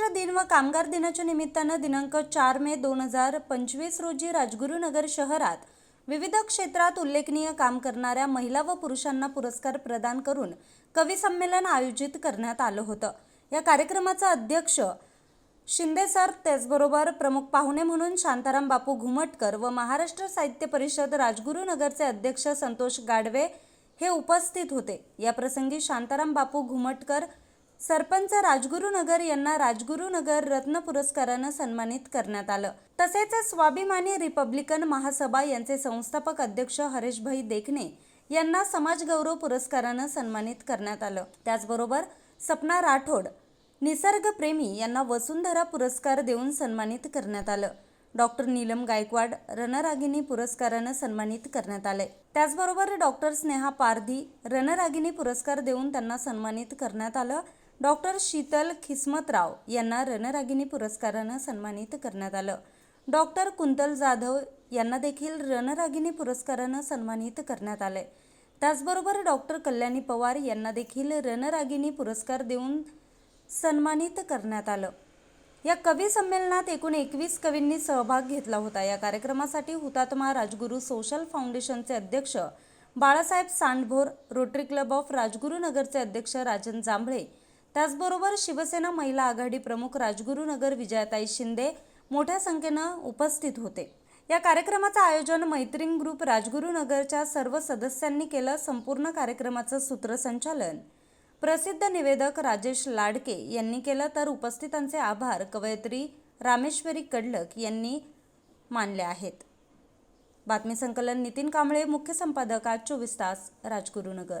व कामगार दिनाच्या निमित्तानं दिनांक चार मे दोन हजार पंचवीस रोजी राजगुरुनगर शहरात विविध क्षेत्रात उल्लेखनीय काम करणाऱ्या महिला व पुरुषांना पुरस्कार प्रदान करून कवी संमेलन आयोजित करण्यात आलं होतं. या कार्यक्रमाचा अध्यक्ष शिंदे सर त्याचबरोबर प्रमुख पाहुणे म्हणून शांताराम बापू घुमटकर व महाराष्ट्र साहित्य परिषद राजगुरुनगरचे अध्यक्ष संतोष गाडवे हे उपस्थित होते. याप्रसंगी शांताराम बापू घुमटकर सरपंच राजगुरुनगर यांना राजगुरुनगर रत्न पुरस्कारानं सन्मानित करण्यात आलं. तसेच स्वाभिमानी रिपब्लिकन महासभा यांचे संस्थापक अध्यक्ष हरेशभाई देखणे यांना समाजगौरव पुरस्कारानं सन्मानित करण्यात आलं. त्याचबरोबर सपना राठोड निसर्गप्रेमी यांना वसुंधरा पुरस्कार देऊन सन्मानित करण्यात आलं. डॉक्टर नीलम गायकवाड रणरागिनी पुरस्कारानं सन्मानित करण्यात आले. त्याचबरोबर डॉक्टर स्नेहा पारधी रणरागिनी पुरस्कार देऊन त्यांना सन्मानित करण्यात आलं. डॉक्टर शीतल खिस्मतराव यांना रणरागिनी पुरस्कारानं सन्मानित करण्यात आलं. डॉक्टर कुंतल जाधव यांना देखील रणरागिनी पुरस्कारानं सन्मानित करण्यात आलं. त्याचबरोबर डॉक्टर कल्याणी पवार यांना देखील रणरागिनी पुरस्कार देऊन सन्मानित करण्यात आलं. या कवी संमेलनात एकूण एकवीस कवींनी सहभाग घेतला होता. या कार्यक्रमासाठी हुतात्मा राजगुरू सोशल फाउंडेशनचे अध्यक्ष Balasaheb Sandbhor rotary club of राजगुरुनगरचे अध्यक्ष राजन जांभळे त्याचबरोबर शिवसेना महिला आघाडी प्रमुख राजगुरुनगर विजयाताई शिंदे मोठ्या संख्येनं उपस्थित होते. या कार्यक्रमाचं आयोजन मैत्रीण ग्रुप राजगुरुनगरच्या सर्व सदस्यांनी केलं. संपूर्ण कार्यक्रमाचं सूत्रसंचालन प्रसिद्ध निवेदक राजेश लाडके यांनी केलं. तर उपस्थितांचे आभार कवयित्री रामेश्वरी कडलक यांनी मानले आहेत. बातमी संकलन नितीन कांबळे मुख्य संपादक आज चोवीस तास राजगुरुनगर.